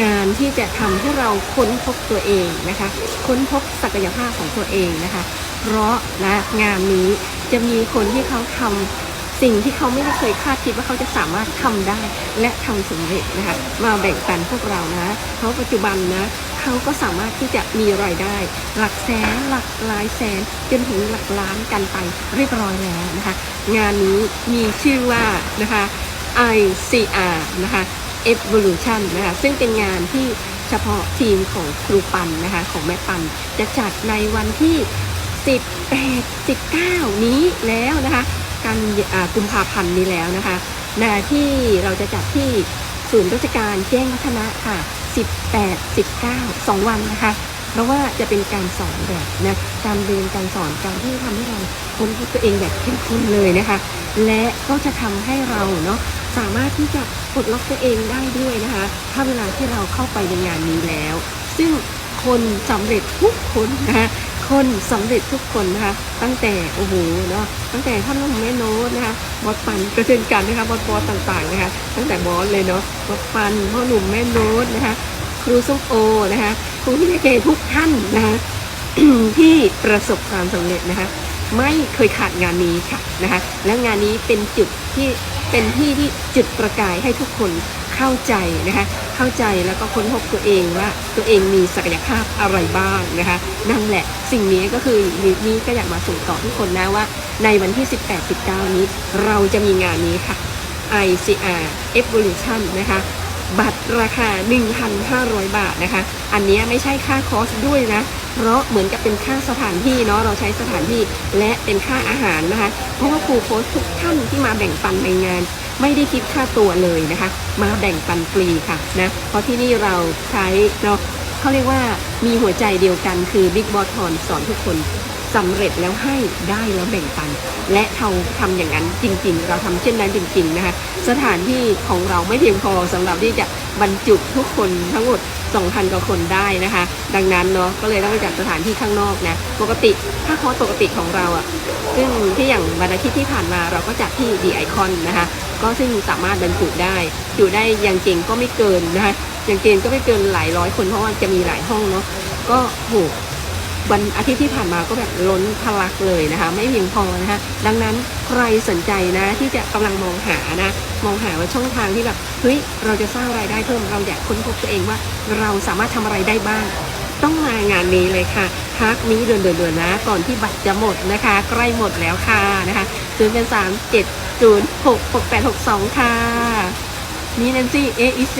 งานที่จะทำให้เราค้นพบตัวเองนะคะ ค้นพบศักยภาพของตัวเองนะคะ เพราะนะงานนี้จะมีคนที่เขาทำสิ่งที่เขาไม่ได้เคยคาดคิดว่าเขาจะสามารถทำได้และทำสำเร็จนะคะ มาแบ่งปันพวกเรานะ เพราะปัจจุบันนะเขาก็สามารถที่จะมีรายได้ หลักแสนหลักหลายแสนจนถึงหลักล้านกันไปเรียบร้อยแล้วนะคะ งานนี้มีชื่อว่านะคะ ICR นะคะ Evolution นะคะซึ่งเป็นงานที่เฉพาะทีมของครูปันนะคะของแม่ปันจะจัดในวันที่ 18 19 นี้แล้วนะคะกันอ่ากุมภาพันธ์นี้แล้วนะคะนาที่เราจะจัดที่ศูนย์ราชการแจ้งวัฒนะค่ะ 18 19 2 วันนะคะ เพราะว่าจะเป็นการสอนแบบนะการเรียนการสอนการที่ทำให้เราค้นพบตัวเองแบบเข้มข้นเลยนะคะ และก็จะทำให้เราเนาะ สามารถที่จะปลดล็อกตัวเองได้ด้วยนะคะ ถ้าเวลาที่เราเข้าไปในงานนี้แล้ว ซึ่งคนสำเร็จทุกคนนะคะคนสำเร็จทุกคนนะคะ ตั้งแต่โอ้โหเนาะตั้งแต่ท่านลุงแม่โน้ตนะคะบอสปันก็เช่นกันนะคะบอสบอสต่างๆนะคะ ตั้งแต่บอสเลยเนาะบอสปันพ่อหนุ่มแม่โน้ตนะคะ ครูส้มโอนะคะครูที่เกทุกท่านนะคะที่ประสบความสำเร็จนะคะ ไม่เคยขาดงานนี้ค่ะนะคะ แล้วงานนี้เป็นจุดที่ เป็นที่ที่จุดประกายให้ทุกคนเข้าใจนะคะ เข้าใจแล้วก็ค้นพบตัวเองว่าตัวเองมีศักยภาพอะไรบ้างนะคะ นั่นแหละสิ่งนี้ก็คือนี้ก็อยากมาส่งต่อทุกคนนะว่า ในวันที่ 18-19 นี้ เราจะมีงานนี้ค่ะ ICR Evolution นะคะ บัตรราคา 1,500 บาทนะคะ อันนี้ไม่ใช่ค่าคอสด้วยนะ เพราะเหมือนกับเป็นค่าสถานที่เนาะ เราใช้สถานที่และเป็นค่าอาหารนะคะ เพราะว่าครูโค้ชทุกท่านที่มาแบ่งปันในงาน ไม่ได้คิดค่าตัวเลยนะคะ มาแบ่งปันฟรีค่ะนะ เพราะที่นี่เราใช้เนาะเขาเรียกว่ามีหัวใจเดียวกันคือ Big b o s s อนสอนทุกคน สำเร็จแล้วให้ได้แล้วแบ่งปัน และเราทำอย่างนั้นจริง ๆ เราทำเช่นนั้นจริง ๆ นะคะ สถานที่ของเราไม่เพียงพอสำหรับที่จะบรรจุทุกคนทั้งหมด 2,000 กว่าคนได้นะคะ ดังนั้นเนาะก็เลยต้องไปจัดสถานที่ข้างนอกนะ ปกติถ้าคอร์สปกติของเราอะ่ะ ซึ่งที่อย่างวันอาทิตย์ที่ผ่านมาเราก็จัดที่ดีไอคอนนะคะ ก็ซึ่งสามารถบรรจุได้จุได้อย่างเก่งก็ไม่เกินนะคะอย่างเก่งก็ไม่เกินหลายร้อยคนเพราะว่าจะมีหลายห้องเนาะก็โห วันอาทิตย์ที่ผ่านมาก็แบบล้นทะลักเลยนะคะ ไม่เพียงพอนะคะดังนั้นใครสนใจนะที่จะกำลังมองหานะมองหาว่าช่องทางที่แบบเฮ้ยเราจะสร้างรายได้เพิ่มเราอยากค้นพบตัวเองว่า เราสามารถทำอะไรได้บ้าง ต้องมางานนี้เลยค่ะพักนี้เดือนเดือนๆนะ ก่อนที่บัตรจะหมดนะคะ ใกล้หมดแล้วค่ะนะคะซื้อเป็นสามเจ็ดศูนย์หกหกแปดหกสองค่ะนี่แนนซี่ AEC